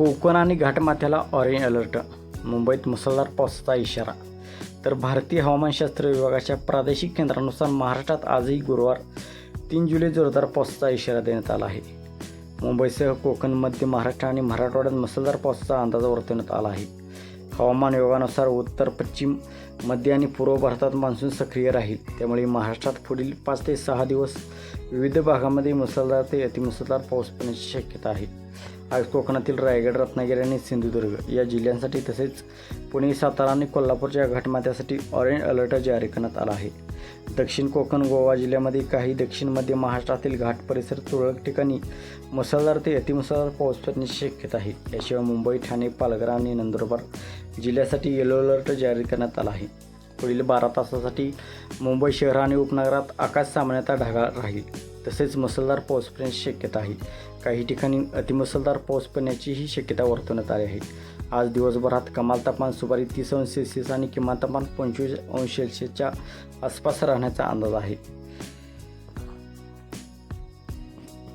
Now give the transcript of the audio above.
कोकण आणि घाटमाथ्याला orange alert मुंबईत मुसळधार पावसाचा इशारा. तर भारतीय हवामानशास्त्र विभागाच्या प्रादेशिक केंद्रानुसार महाराष्ट्रात आजही गुरुवार तीन जुलै जोरदार पावसाचा इशारा देण्यात आला आहे. मुंबईसह कोकण मध्य महाराष्ट्र आणि मराठवाड्यात मुसळधार पावसाचा अंदाज वर्तवण्यात आला आहे. हवामान विभागानुसार उत्तर पश्चिम मध्य आणि पूर्व भारतात मान्सून सक्रिय राहील. त्यामुळे महाराष्ट्रात पुढील पाच ते सहा दिवस विविध भागामध्ये मुसळधार ते अतिमुसळधार पाऊस पडण्याची शक्यता आहे. आज कोकणातील रायगड रत्नागिरी आणि सिंधुदुर्ग या जिल्ह्यांसाठी तसेच पुणे सातारा आणि कोल्हापूरच्या घाटमात्यासाठी ऑरेंज अलर्ट जारी करण्यात आला आहे. दक्षिण कोकण गोवा जिल्ह्यामध्ये काही दक्षिण मध्य महाराष्ट्रातील घाट परिसर तुरळक ठिकाणी मुसळधार ते अतिमुसळधार पाऊस पडण्याची शक्यता आहे. याशिवाय मुंबई ठाणे पालघर आणि नंदुरबार जिल्ह्यासाठी येलो अलर्ट जारी करण्यात आला आहे. पुढील बारा तासासाठी मुंबई शहर आणि उपनगरात आकाश सामान्यतः ढगाळ राहील. तसेच मुसळधार पाऊस पडण्याची शक्यता आहे. काही ठिकाणी अतिमुसळधार पाऊस पडण्याचीही शक्यता वर्तवण्यात आली आहे. आज दिवसभरात कमाल तापमान सुपारी तीस अंश सेल्सिअस आणि किमान तापमान पंचवीस अंश सेल्सिअसच्या आसपास राहण्याचा अंदाज आहे.